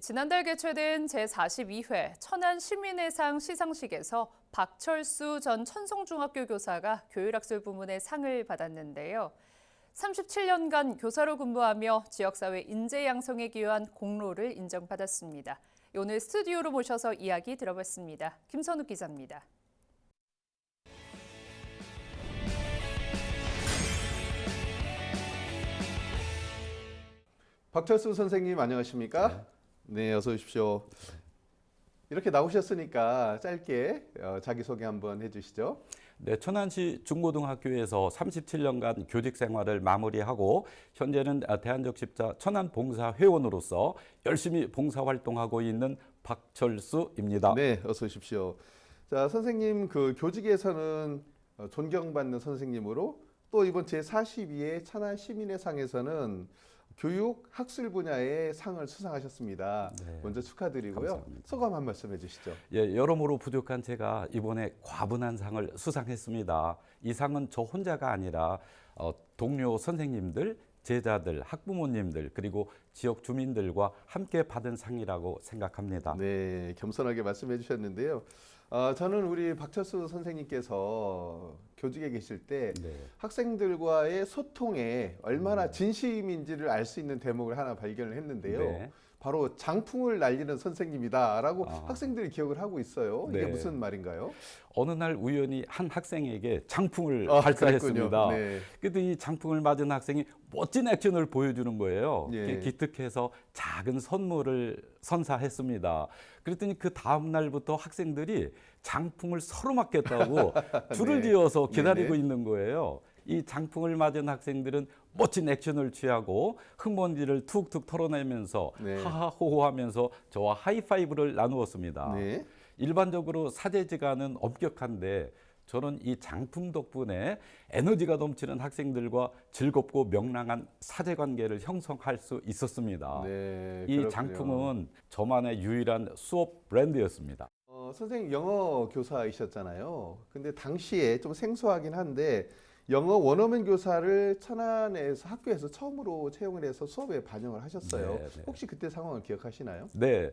지난달 개최된 제42회 천안 시민의 상 시상식에서 박철수 전 천송중학교 교사가 교육학술 부문의 상을 받았는데요. 37년간 교사로 근무하며 지역사회 인재 양성에 기여한 공로를 인정받았습니다. 오늘 스튜디오로 모셔서 이야기 들어봤습니다. 김선욱 기자입니다. 박철수 선생님 안녕하십니까? 네, 어서 오십시오. 이렇게 나오셨으니까 짧게 어, 자기소개 한번 해주시죠. 네, 천안시 중고등학교에서 37년간 교직 생활을 마무리하고 현재는 대한적십자 천안봉사회원으로서 열심히 봉사활동하고 있는 박철수입니다. 네, 어서 오십시오. 자, 선생님 그 교직에서는 어, 존경받는 선생님으로 또 이번 제 42회 천안 시민의 상에서는 교육 학술 분야의 상을 수상하셨습니다. 네. 먼저 축하드리고요. 감사합니다. 소감 한 말씀 해주시죠. 예, 여러모로 부족한 제가 이번에 과분한 상을 수상했습니다. 이 상은 저 혼자가 아니라 어, 동료 선생님들, 제자들, 학부모님들 그리고 지역 주민들과 함께 받은 상이라고 생각합니다. 네, 겸손하게 말씀해 주셨는데요. 어, 저는 우리 박철수 선생님께서 교직에 계실 때 네. 학생들과의 소통에 얼마나 진심인지를 알 수 있는 대목을 하나 발견을 했는데요. 네. 바로 장풍을 날리는 선생님이다라고 아. 학생들이 기억을 하고 있어요. 이게 네. 무슨 말인가요? 어느 날 우연히 한 학생에게 장풍을 아, 발사했습니다. 네. 그때 이 장풍을 맞은 학생이 멋진 액션을 보여주는 거예요. 예. 기특해서 작은 선물을 선사했습니다. 그랬더니 그 다음 날부터 학생들이 장풍을 서로 맞겠다고 줄을 네. 지어서 기다리고 네네. 있는 거예요. 이 장풍을 맞은 학생들은 멋진 액션을 취하고 흙먼지를 툭툭 털어내면서 네. 하하호호하면서 저와 하이파이브를 나누었습니다. 네. 일반적으로 사제지간은 엄격한데 저는 이 장풍 덕분에 에너지가 넘치는 학생들과 즐겁고 명랑한 사제 관계를 형성할 수 있었습니다. 네, 이 그렇군요. 장풍은 저만의 유일한 수업 브랜드였습니다. 어, 선생님 영어 교사이셨잖아요. 근데 당시에 좀 생소하긴 한데 영어 원어민 교사를 천안에서 학교에서 처음으로 채용을 해서 수업에 반영을 하셨어요. 네, 네. 혹시 그때 상황을 기억하시나요? 네,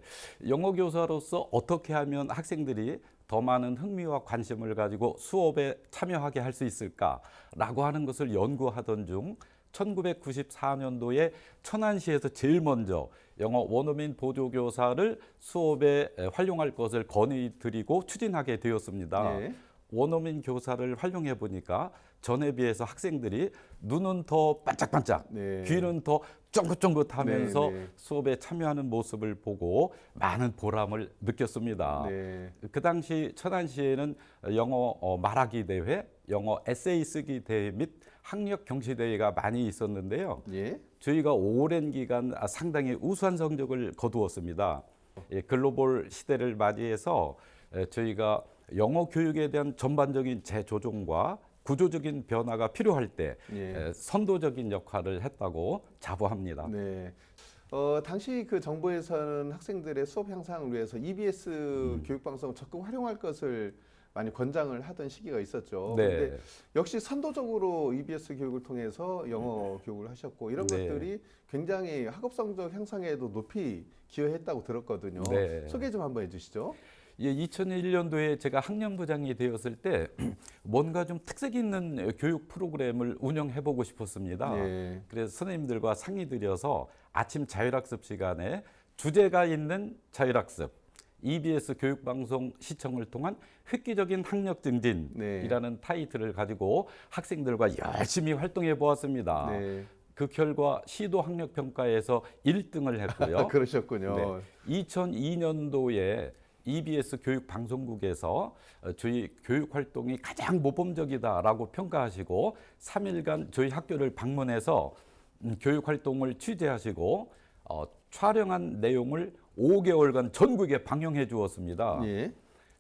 영어 교사로서 어떻게 하면 학생들이 더 많은 흥미와 관심을 가지고 수업에 참여하게 할 수 있을까라고 하는 것을 연구하던 중 1994년도에 천안시에서 제일 먼저 영어 원어민 보조교사를 수업에 활용할 것을 건의드리고 추진하게 되었습니다. 네. 원어민 교사를 활용해 보니까 전에 비해서 학생들이 눈은 더 반짝반짝, 네. 귀는 더 쫑긋쫑긋하면서 네, 네. 수업에 참여하는 모습을 보고 많은 보람을 느꼈습니다. 네. 그 당시 천안시에는 영어 어, 말하기 대회, 영어 에세이 쓰기 대회 및 학력 경시 대회가 많이 있었는데요. 예. 저희가 오랜 기간 아, 상당히 우수한 성적을 거두었습니다. 예, 글로벌 시대를 맞이해서 에, 저희가 영어 교육에 대한 전반적인 재조정과 구조적인 변화가 필요할 때 예. 에, 선도적인 역할을 했다고 자부합니다. 네. 어, 당시 그 정부에서는 학생들의 수업 향상을 위해서 EBS 음. 교육방송을 적극 활용할 것을 많이 권장을 하던 시기가 있었죠. 네. 근데 역시 선도적으로 EBS 교육을 통해서 영어 교육을 하셨고 이런 네. 것들이 굉장히 학업 성적 향상에도 높이 기여했다고 들었거든요. 네. 소개 좀 한번 해주시죠. 예, 2001년도에 제가 학년부장이 되었을 때 뭔가 좀 특색 있는 교육 프로그램을 운영해 보고 싶었습니다. 네. 그래서 선생님들과 상의 들여서 아침 자율학습 시간에 주제가 있는 자율학습 EBS 교육방송 시청을 통한 획기적인 학력 증진이라는 타이틀을 가지고 학생들과 열심히 활동해 보았습니다. 네. 그 결과 시도 학력 평가에서 1등을 했고요. 그러셨군요. 네. 2002년도에 EBS 교육 방송국에서 어, 저희 교육 활동이 가장 모범적이다라고 평가하시고 3일간 저희 학교를 방문해서 음, 교육 활동을 취재하시고 어, 촬영한 내용을 5개월간 전국에 방영해 주었습니다. 예.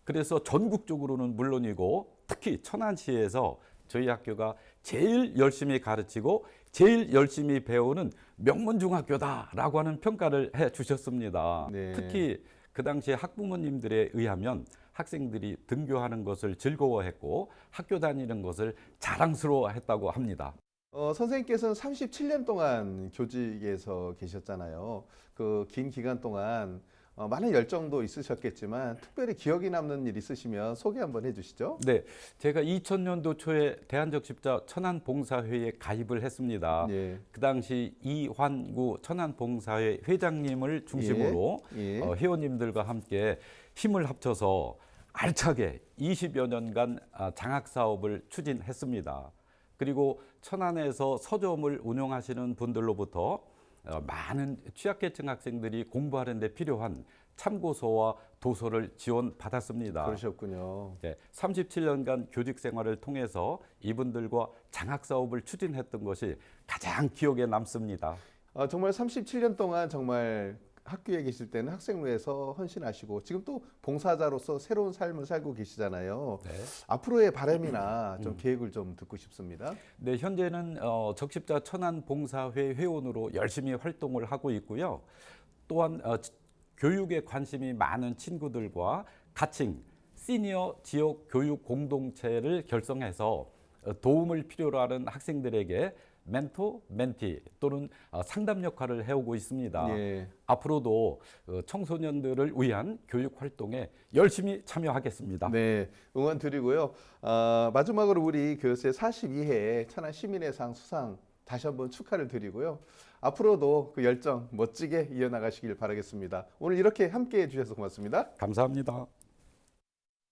그래서 전국적으로는 물론이고 특히 천안시에서 저희 학교가 제일 열심히 가르치고 제일 열심히 배우는 명문중학교다라고 하는 평가를 해 주셨습니다. 네. 특히 그 당시에 학부모님들에 의하면 학생들이 등교하는 것을 즐거워했고 학교 다니는 것을 자랑스러워했다고 합니다. 어, 선생님께서는 37년 동안 교직에서 계셨잖아요. 그 긴 기간 동안 어, 많은 열정도 있으셨겠지만 특별히 기억이 남는 일 있으시면 소개 한번 해주시죠. 네, 제가 2000년도 초에 대한적십자 천안봉사회에 가입을 했습니다. 예, 그 당시 이환구 천안봉사회 회장님을 중심으로 예. 어, 회원님들과 함께 힘을 합쳐서 알차게 20여 년간 아, 장학 사업을 추진했습니다. 그리고 천안에서 서점을 운영하시는 분들로부터 어, 많은 취약계층 학생들이 공부하는 데 필요한 참고서와 도서를 지원받았습니다. 그러셨군요. 네, 37년간 교직 생활을 통해서 이분들과 장학 사업을 추진했던 것이 가장 기억에 남습니다. 어, 정말 37년 동안 정말 학교에 계실 때는 학생부에서 헌신하시고 지금 또 봉사자로서 새로운 삶을 살고 계시잖아요. 네. 앞으로의 바람이나 좀 계획을 좀 듣고 싶습니다. 네, 현재는 어, 적십자 천안 봉사회 회원으로 열심히 활동을 하고 있고요. 또한 어, 지- 교육에 관심이 많은 친구들과 가칭 시니어 지역 교육 공동체를 결성해서 어, 도움을 필요로 하는 학생들에게 멘토, 멘티 또는 어, 상담 역할을 해오고 있습니다. 예. 앞으로도 어, 청소년들을 위한 교육 활동에 열심히 참여하겠습니다. 네, 응원 드리고요. 어, 마지막으로 우리 교수의 42회 천안 시민의 상 수상 다시 한번 축하를 드리고요. 앞으로도 그 열정 멋지게 이어나가시길 바라겠습니다. 오늘 이렇게 함께 해 주셔서 고맙습니다. 감사합니다.